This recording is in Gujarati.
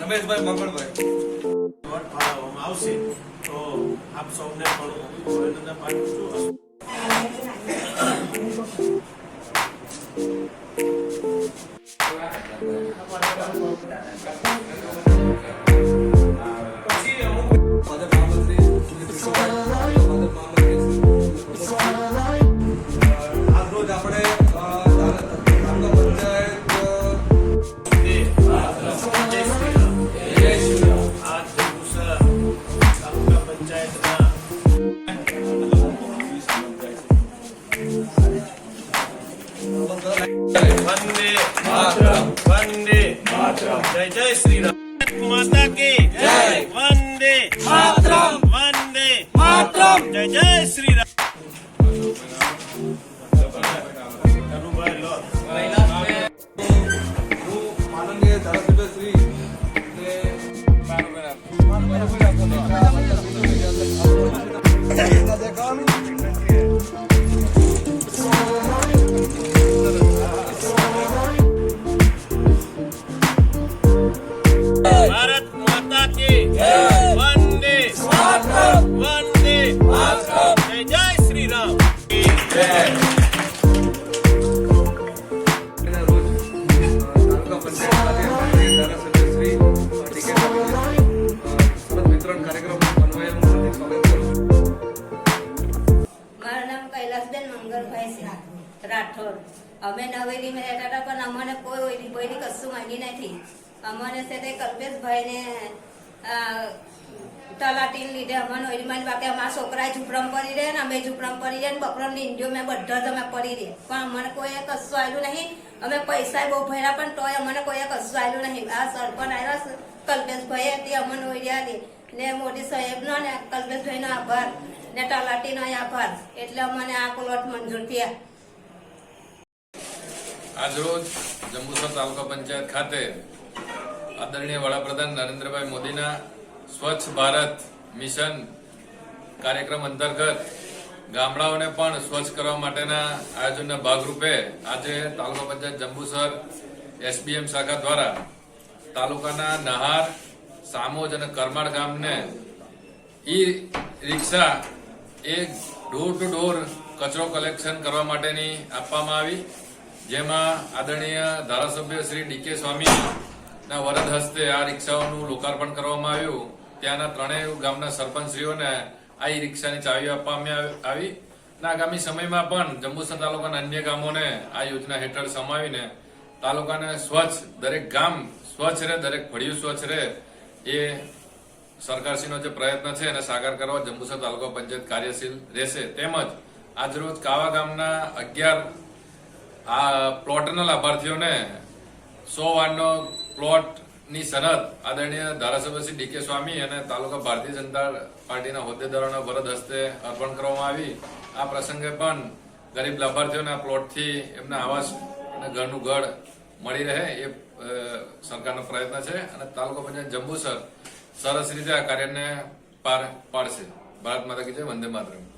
રમેશભાઈ મંગળભાઈ. આવશે તો આપ સૌને પણ અભિનંદન પાઠવું છું. વંદે વંદે જય જય શ્રી રામ માતા કી જય વંદે વંદે જય જય શ્રી રામ કનુભાઈ વિતરણ કાર્યક્રમ અન્વયે હું હાર્દિક સ્વાગત કરું મારું નામ કૈલાસબેન મંગળભાઈ છે. રાઠોડ. અમે નવેલીમાં રહેતા હતા, પણ અમને કોઈ ઓઈલી બોઈલી કશું માંગી નથી. અમને છે તે કલ્પેશભાઈને તલાટીને લીધે અમને માંગી બાકી અમારા છોકરાએ ઝૂંપડમ પડી રહે ને, અમે ઝૂંપડમ પડી રહે ને બકરો લીંડ્યો મેં બધા અમે પડી રહે. પણ અમને કોઈએ કશું આવ્યું નહીં. અમે પૈસા બહુ ભર્યા પણ તોય અમને કોઈએ કશું આવ્યું નહીં. આ સરપંચ આવ્યા કલ્પેશભાઈ હતી, અમન આલી ને મોદી સાહેબનો ને કલ્પેશભાઈનો આભાર. ને તલાટીનો આભાર. એટલે અમને આ પ્લોટ મંજૂર થયા. આજરોજ જંબુસર તાલુકા પંચાયત ખાતે આદરણીય વડાપ્રધાન નરેન્દ્રભાઈ મોદીના સ્વચ્છ ભારત મિશન કાર્યક્રમ અંતર્ગત ગામડાઓને પણ સ્વચ્છ કરવા માટેના આયોજનના ભાગરૂપે આજે તાલુકા પંચાયત જંબુસર એસબીએમ શાખા દ્વારા તાલુકાના નહાર, સામોજ અને કરમાળ ગામને ઈ રિક્ષા એ ડોર ટુ ડોર કચરો કલેક્શન કરવા માટેની આપવામાં આવી. જેમાં આદરણીય ધારાસભ્ય શ્રી ડીકે સ્વામીના વરદ હસ્તે આ રિક્ષાઓનું લોકાર્પણ કરવામાં આવ્યું. ત્યાંના ત્રણેય ગામના સરપંચશ્રીઓને આ ઈ રિક્ષાની ચાવી આપવામાં આવી. અને આગામી સમયમાં પણ જંબુસર તાલુકાના અન્ય ગામોને આ યોજના હેઠળ સમાવીને તાલુકાને સ્વચ્છ દરેક ગામ સ્વચ્છ રહે, દરેક ફળિયું સ્વચ્છ રહે, એ સરકારશ્રીનો જે પ્રયત્ન છે એને સાકાર કરવા જંબુસર તાલુકા પંચાયત કાર્યશીલ રહેશે. તેમજ આજરોજ કાવા ગામના અગિયાર, આ પ્લોટના લાભાર્થીઓને સો વારનો પ્લોટની સનદ આદરણીય ધારાસભ્ય શ્રી ડીકે સ્વામી અને તાલુકા ભારતીય જનતા પાર્ટીના હોદ્દેદારોના વરદ હસ્તે અર્પણ કરવામાં આવી. આ પ્રસંગે પણ ગરીબ લાભાર્થીઓને પ્લોટથી એમના આવાસ અને ઘરનું ઘર મળી રહે, એ સરકારનો પ્રયત્ન છે અને તાલુકા પંચાયત જંબુસર સરસ રીતે આ કાર્યને પાર પાડશે. ભારત માતા કી જય, વંદે માતરમ.